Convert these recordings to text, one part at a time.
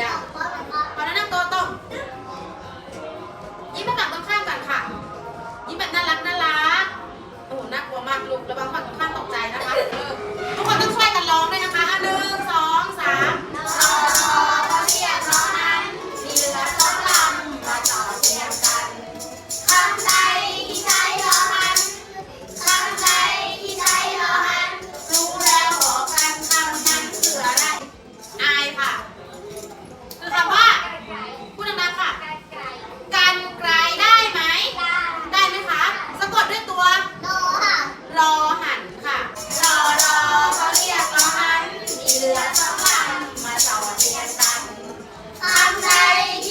ยาว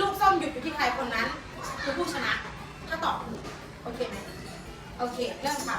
ลูกส้มหยุดอยู่ที่ใครคนนั้น คือผู้ชนะ ถ้าตอบถูกโอเคไหมโอเค เริ่มค่ะ